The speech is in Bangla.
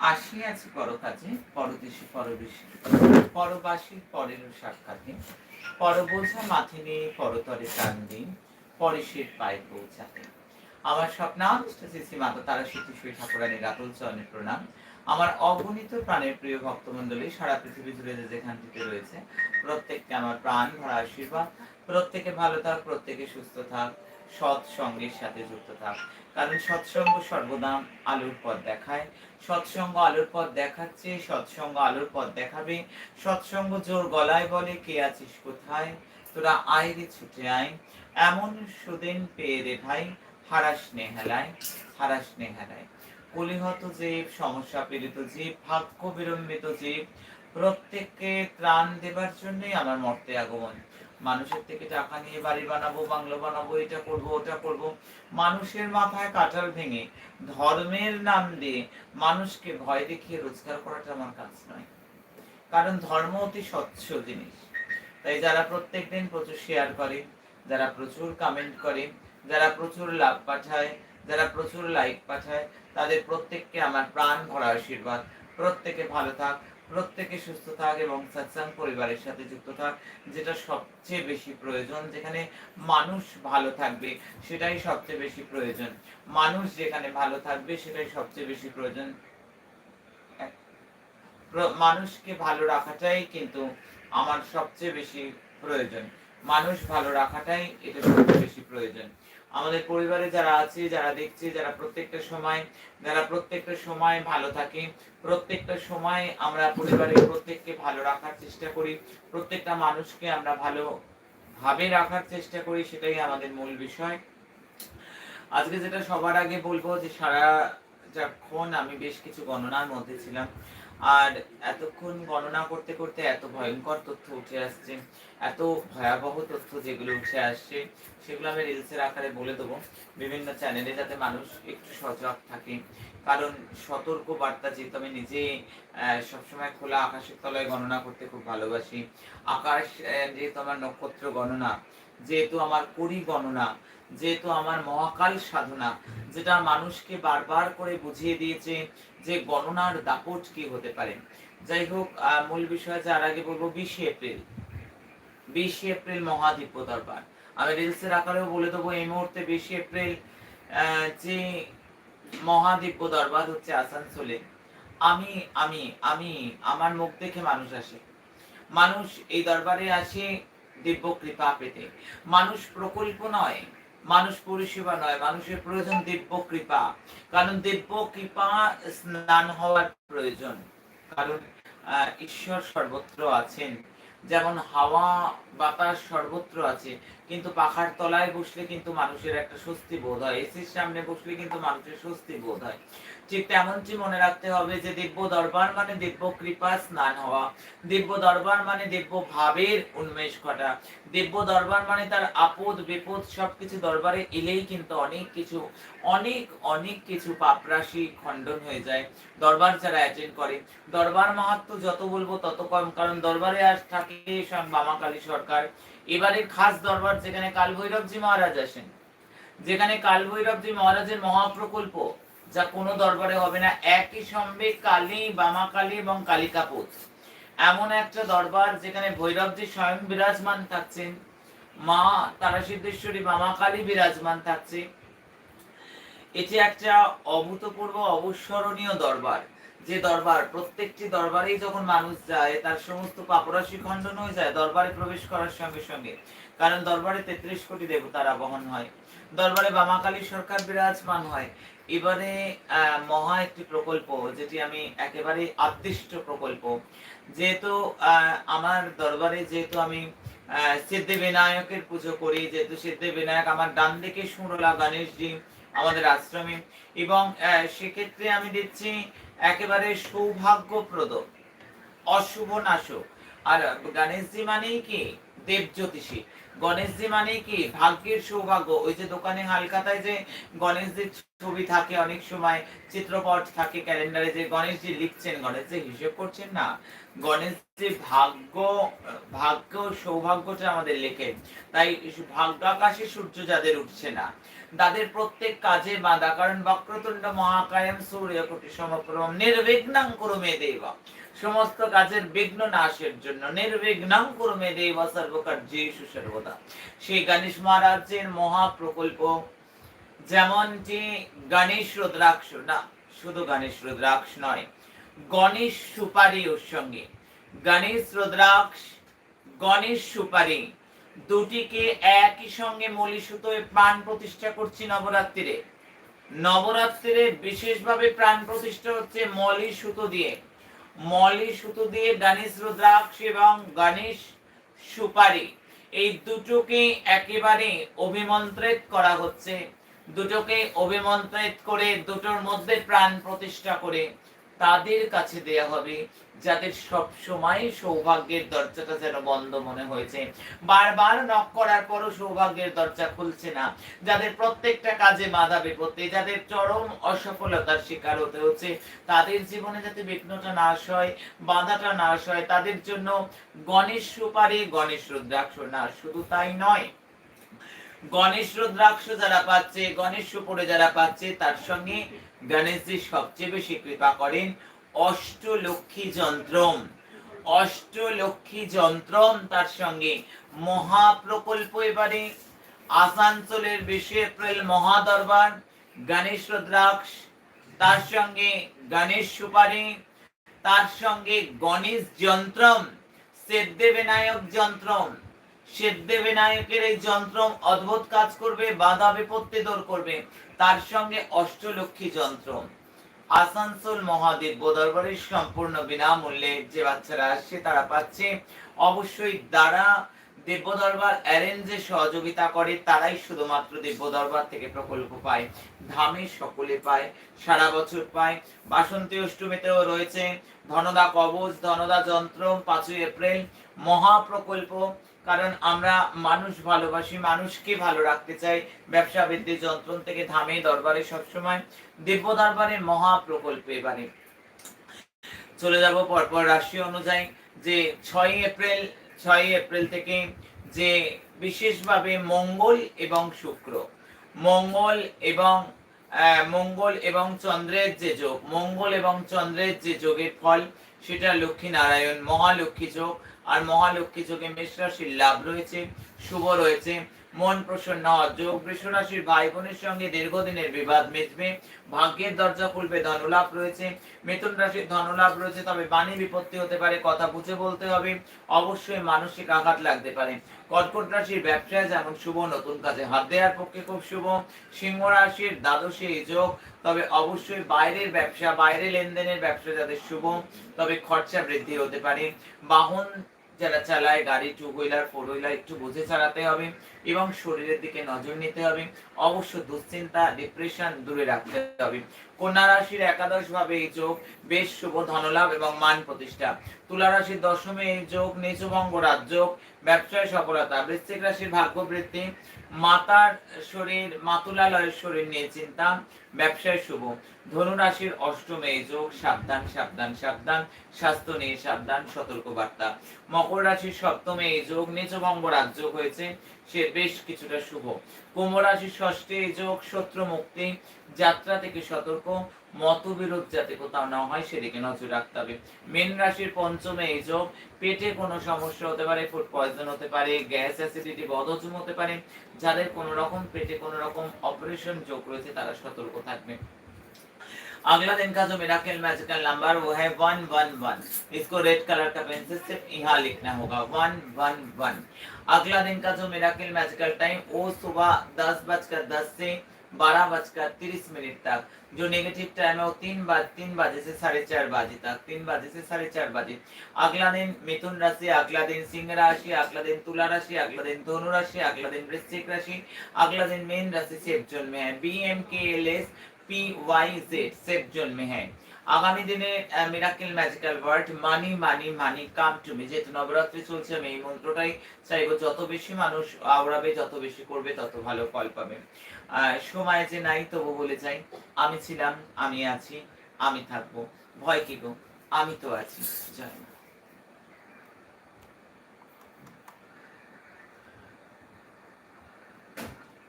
আসিয়াছি পর কাজে পরদেশে পরবেশী। পরবাসীর পরের সাক্ষাতে। পরবোঝা মাথে নিয়ে পরতরে প্রাণ দিন পরেশের পায়ে পৌঁছাতে। আমার মাতা তারা সতীশ্বরী ঠাকুরানীর আতুল চরণে প্রণাম। আমার অগণিত প্রাণের প্রিয় ভক্তমণ্ডলী, সারা পৃথিবী জুড়ে যে রয়েছে, প্রত্যেককে আমার প্রাণ ভরা আশীর্বাদ। প্রত্যেকে ভালো থাক, প্রত্যেকে সুস্থ থাক। সৎ সঙ্গের সাথে যুক্ত থাক। কারণ সৎসঙ্গ সর্বদা আলোর পথ দেখায়। সৎসঙ্গ আলোর পথ দেখাচ্ছে, সৎসঙ্গ আলোর পথ দেখাবে। সৎসঙ্গ জোর গলায় বলে, কে আছিস কোথায়? তোরা আয় রে ছুটে আয়। এমন সুদিন পেয়ে রে ভাই, হারাস নেহালায় হারাস নেহালায়। কলিহত জীব, সমস্যা পীড়িত জীব, ভাগ্য বিলম্বিত জীব, প্রত্যেককে ত্রাণ দেবার জন্যই আমার মর্তে আগমন। মানুষের থেকে টাকা নিয়ে বাড়ি বানাবো, বাংলো বানাবো, এটা করব, ওটা করব, মানুষের মাথায় কাঁঠাল ভেঙে ধর্মের নাম দিয়ে মানুষকে ভয় দেখিয়ে রোজগার করাটা আমার কাজ নয়। কারণ ধর্ম অতি স্বচ্ছ জিনিস। তাই যারা প্রত্যেক দিন প্রচুর শেয়ার করে, যারা প্রচুর কমেন্ট করে, যারা প্রচুর লাভ পাঠায়, যারা প্রচুর লাইক পাঠায়, তাদের প্রত্যেককে আমার প্রাণ ভরা আশীর্বাদ। প্রত্যেকে ভালো থাক প্রত্যেকে সুস্থ থাক এবং সৎসাং পরিবারের সাথে যুক্ত থাক, যেটা সবচেয়ে বেশি প্রয়োজন, যেখানে মানুষ ভালো থাকবে, সেটাই সবচেয়ে বেশি প্রয়োজন। মানুষ যেখানে ভালো থাকবে, সেটাই সবচেয়ে বেশি প্রয়োজন। মানুষকে ভালো রাখাটাই কিন্তু আমার সবচেয়ে বেশি প্রয়োজন। মানুষ ভালো রাখাটাই এটা সবচেয়ে বেশি প্রয়োজন। আমাদের পরিবারে যারা আছে, যারা দেখছে, যারা প্রত্যেকটা সময়, যারা প্রত্যেকটা সময় ভালো থাকে, প্রত্যেকটা সময় আমরা পরিবারের প্রত্যেককে ভালো রাখার চেষ্টা করি, প্রত্যেকটা মানুষকে আমরা ভালো ভাবে রাখার চেষ্টা করি, সেটাই আমাদের মূল বিষয়। আজকে যেটা সবার আগে বলব যে সারা যখন আমি বেশ কিছু গণনার মধ্যে ছিলাম। আর এতক্ষণ গণনা করতে করতে এত ভয়ঙ্কর তথ্য উঠে আসছে, এত ভয়াবহ তথ্য যেগুলো উঠে আসছে, সেগুলো আমি রিলসের আকারে বলে দেবো। বিভিন্ন চ্যানেলে যাতে মানুষ একটু সজাগ থাকে। কারণ সতর্ক বার্তা যেহেতু আমি নিজে সবসময় খোলা আকাশের তলায় গণনা করতে খুব ভালোবাসি। আকাশ যেহেতু আমার নক্ষত্র গণনা যেহেতু আমার করি গণনা যেহেতু আমার মহাকাল সাধনা, যেটা মানুষকে বারবার করে বুঝিয়ে দিয়েছে যে গণনার দাপট কি হতে পারে। যাই হোক মূল বিষয় যার আগে বলব, বিশে এপ্রিল। বিশে এপ্রিল মহাদিব্য দরবার। আমি রিলসের আকারেও বলে দেবো, এই মুহূর্তে বিশে এপ্রিল যে মহাদিব্য দরবার হচ্ছে আসানসোলে। আমি আমি আমি, আমার মুখ দেখে মানুষ আসে। মানুষ এই দরবারে আসে দিব্য কৃপা পেতে। মানুষ প্রকল্প নয়, মানুষ পরিষেবা নয়, মানুষের প্রয়োজন দিব্য কৃপা কারণ দিব্য কৃপা স্নান হওয়ার প্রয়োজন। কারণ ঈশ্বর সর্বত্র আছেন। যেমন হাওয়া, বাতাস সর্বত্র আছে, কিন্তু পাখার তলায় বসলে কিন্তু মানুষের একটা স্বস্তি বোধ হয়। এসির সামনে বসলে কিন্তু মানুষের স্বস্তি বোধ হয়। ঠিক তেমনটি মনে রাখতে হবে যে দিব্য দরবার মানে দিব্য কৃপা, স্নান হওয়া। দিব্য দরবার মানে দিব্য ভাবের উন্মেষ ঘটা। দিব্য দরবার মানে তার আপদ, বিপদ সবকিছু দরবারে এলেই কিন্তু অনেক কিছু, অনেক অনেক কিছু পাপরাশি খণ্ডন হয়ে যায়। দরবার যারা অ্যাটেন্ড করে, দরবার মাহাত্ম যত বলব তত কম, কারণ দরবারে আজ থাকে স্বয়ং বামাকালী সরকার। এবারে খাস দরবার যেখানে কাল ভৈরবজি মহারাজ আসেন। যেখানে কাল ভৈরবজি মহারাজের মহাপ্রকল্প যা কোনো দরবারে হবে না। একই সঙ্গে কালী, বামাকালী এবং কালিকাপুত। এমন একটা দরবার যেখানে ভৈরবজি স্বয়ং বিরাজমান থাকছেন মা তারা সিদ্ধেশ্বরী বামাকালী বিরাজমান থাকছে। এটি একটা অভূতপূর্ব, অবস্মরণীয় দরবার। যে দরবার, প্রত্যেকটি দরবারেই যখন মানুষ যায়, তার সমস্ত পাপরাশি খণ্ডন হয়ে যায়, দরবারে প্রবেশ করার সঙ্গে সঙ্গে। কারণ দরবারে তেত্রিশ কোটি দেবতার আবহন হয়। দরবারে বামাকালী সরকার বিরাজমান হয়। এবারে মহা একটি প্রকল্প, যেটি আমি একেবারে আদিষ্ট প্রকল্প। যেহেতু আমার দরবারে যেহেতু আমি সিদ্ধি বিনায়কের পুজো করি, যেহেতু সিদ্ধি বিনায়ক আমার ডান দিকে সুরলা গণেশজি আমাদের আশ্রমে, এবং সেক্ষেত্রে আমি দিচ্ছি একেবারে সৌভাগ্যপ্রদ, অশুভ নাশক। আর গণেশজি মানেই কি? দেব জ্যোতিষী গণেশজি মানে কি? ভাগ্যের সৌভাগ্য। ওই যে দোকানে হালকাতায় যে গণেশজির ছবি থাকে, অনেক সময় চিত্রপট থাকে ক্যালেন্ডারে যে গণেশজি লিখছেন, গণেশজি হিসেব করছেন না। গণেশজি ভাগ্য ভাগ্য সৌভাগ্যটা আমাদের লেখেন। তাই ভাগ্য আকাশে সূর্য যাদের উঠছে না। তাদের প্রত্যেক কাজে বাধা, কারণ বক্রতুণ্ড মহাকায়ম সূর্য কোটি সমক্রম, নির্বিঘ্নাং কুরুমে দেব। সমস্ত কাজের বিঘ্ন নাশের জন্য নির্বিঘ্নাং কুরুমে দেব সর্বকার্যেষু সর্বদা। সেই গণেশ মহারাজের মহা মহাপ্রকল্প যেমনটি গণেশ রুদ্রাক্ষ, না, শুধু গণেশ রুদ্রাক্ষ নয়, গণেশ সুপারি ওর সঙ্গে। গণেশ রুদ্রাক্ষ, গণেশ সুপারি দুটিকে একই সঙ্গে মলি সুতোয় প্রাণ প্রতিষ্ঠা করছি নবরাত্রিরে। নবরাত্রিরে বিশেষভাবে প্রাণ প্রতিষ্ঠা হচ্ছে মলি সুতো দিয়ে। মলি সুতো দিয়ে গণেশ রুদ্রাক্ষ এবং গণেশ সুপারি। এই দুটোকে একেবারে অভিমন্ত্রিত করা হচ্ছে। দুটোকে অভিমন্ত্রিত করে দুটোর মধ্যে প্রাণ প্রতিষ্ঠা করে তাদের কাছে দেয়া হবে, যাদের সব সময় সৌভাগ্যের দরজাটা যেন বন্ধ মনে হয়েছে। বারবার নক করার পরও সৌভাগ্যের দরজা খুলছে না। যাদের প্রত্যেকটা কাজে বাধা বিপত্তি যাদের চরম অসফলতার শিকার হতে হচ্ছে, তাদের জীবনে যাতে বিঘ্নটা নাশ হয় বাধাটা নাশ হয় তাদের জন্য গণেশ সুপারি গণেশ রুদ্রাক্ষ না, শুধু তাই নয় গণেশ রুদ্রাক্ষ যারা পাচ্ছে, গণেশ সুপরে যারা পাচ্ছে, তার সঙ্গে গণেশজি সবচেয়ে বেশি কৃপা করেন। অষ্টলক্ষ্মী যন্ত্রম। অষ্টলক্ষ্মী যন্ত্রম তার সঙ্গে মহাপ্রকল্প এবারে। আসানসোলের বিশে এপ্রিল মহাদরবার, গণেশ রুদ্রাক্ষ, তার সঙ্গে গণেশ সুপারি, তার সঙ্গে গণেশ যন্ত্রম সিদ্ধি যন্ত্রম। সিদ্ধি বিনায়কের এই যন্ত্র অদ্ভুত কাজ করবে, বাধা বিপত্তি দূর করবে। তার সঙ্গে অষ্টলক্ষ্মী যন্ত্র। আসানসোল মহাদেব দরবারে সম্পূর্ণ বিনামূল্যে যে বাচ্চারা আসছে, তারা পাচ্ছে। অবশ্যই দ্বারা দিব্য দরবার অ্যারেঞ্জে সহযোগিতা করে, তারাই শুধুমাত্র দিব্য দরবার থেকে প্রকল্প পায়। ধামে সকলে পায়, সারা বছর পায়। বাসন্তী অষ্টমীতেও রয়েছে ধনদা কবচ, ধনদা যন্ত্র, পাঁচই এপ্রিল মহা প্রকল্প কারণ আমরা মানুষ ভালোবাসি, মানুষকে ভালো রাখতে চাই। ব্যবসা বৃদ্ধি যন্ত্রণ থেকে ধামে দরবারে সবসময় দিব্য দরবারে মহা প্রকল্প এবারে। চলে যাব পরপর রাশি অনুযায়ী, যে ছয় এপ্রিল ছয় এপ্রিল থেকে যে বিশেষভাবে মঙ্গল এবং শুক্র। মঙ্গল এবং মঙ্গল এবং চন্দ্রের যে যোগ, মঙ্গল এবং চন্দ্রের যে যোগের ফল, সেটা লক্ষ্মী নারায়ণ, মহালক্ষ্মী যোগ আর মহালক্ষ্মী যোগে মেষ রাশির লাভ রয়েছে, শুভ রয়েছে। মন প্রসন্ন যোগ বৃষ রাশির ভাই বোনের সঙ্গে দীর্ঘদিনের বিবাদ মিটবে। ভাগ্যের দরজা খুলবে, ধনলাভ রয়েছে। মিথুন রাশির ধনলাভ রয়েছে, তবে বাণী বিপত্তি হতে পারে, কথা বুঝে বলতে হবে। অবশ্যই মানসিক আঘাত লাগতে পারে। কর্কট রাশির ব্যবসায় যেমন শুভ, নতুন কাজে হাত দেওয়ার পক্ষে খুব শুভ। সিংহ রাশির দ্বাদশে যোগ, তবে অবশ্যই বাইরের ব্যবসা বাইরে লেনদেনের ব্যবসা যাদের শুভ, তবে খরচা বৃদ্ধি হতে পারে। বাহন যারা চালায়, গাড়ি টু হুইলার ফোর হুইলার একটু বুঝে চালাতে হবে এবং শরীরের দিকে নজর নিতে হবে। অবশ্য দুশ্চিন্তা ডিপ্রেশন দূরে রাখতে হবে। কন্যা রাশির একাদশ ভাবে এই যোগ বেশ শুভ ধনলাভ এবং মান প্রতিষ্ঠা। তুলা রাশির দশমে এই যোগ নিচভঙ্গ রাজযোগ, ব্যবসায় সফলতা, বৃশ্চিক রাশির মাতার শরীর, মাতুলালয়ের শরীর নিয়ে চিন্তা, ব্যবসায় শুভ। ধনু রাশির অষ্টমে যোগ, সাবধান সাবধান সাবধান, স্বাস্থ্য নিয়ে সাবধান সতর্ক বার্তা মকর রাশির সপ্তমে এই যোগ নিচভঙ্গ রাজযোগ হয়েছে। সে বেশ কিছুটা শুভ। কুম্ভ রাশি ষষ্ঠে, যোগ শত্রু মুক্তি, যাত্রা থেকে সতর্ক, মতবিরোধ যাতে কোথাও না হয় সেদিকে নজর রাখতে হবে। মীন রাশির পঞ্চমে এই যোগ, পেটে কোনো সমস্যা হতে পারে ফুড পয়জন হতে পারে, গ্যাস অ্যাসিডিটি বদহজম হতে পারে। যাদের কোনো রকম পেটে কোনো রকম অপারেশন যোগ রয়েছে, তারা সতর্ক থাকবে। अगला दिन का जो मिराकल मैजिकल नंबर वो है वन वन वन इसको रेड कलर का पेंसिल सिर्फ़ यहाँ लिखना होगा वन वन वन अगला दिन का जो मिराकल मैजिकल टाइम वो सुबह दस बजकर दस से बारह बजकर तीस मिनट तक. जो नेगेटिव टाइम है वो तीन बज, तीन बजे से साढ़े चार बजे तक, तीन बजे से साढ़े चार बजे. अगला दिन मिथुन राशि, अगला दिन सिंह राशि, अगला दिन तुला राशि, अगला दिन धनु राशि, अगला दिन वृश्चिक राशि, अगला दिन मेन राशि जोन में है. B M K L S P Y Z safe zone में है আগামী দিনে miracle magical word money money money come to me যেহেতু নবরাত্রি চলছে আমি এই মন্ত্রটাই চাইবো যত বেশি মানুষ আওড়াবে যত বেশি করবে তত ভালো ফল পাবে আহ, সময় যে নাই তবু বলে যাই আমি ছিলাম আমি আছি আমি থাকবো ভয় কি গো আমি তো আছি জয় মা।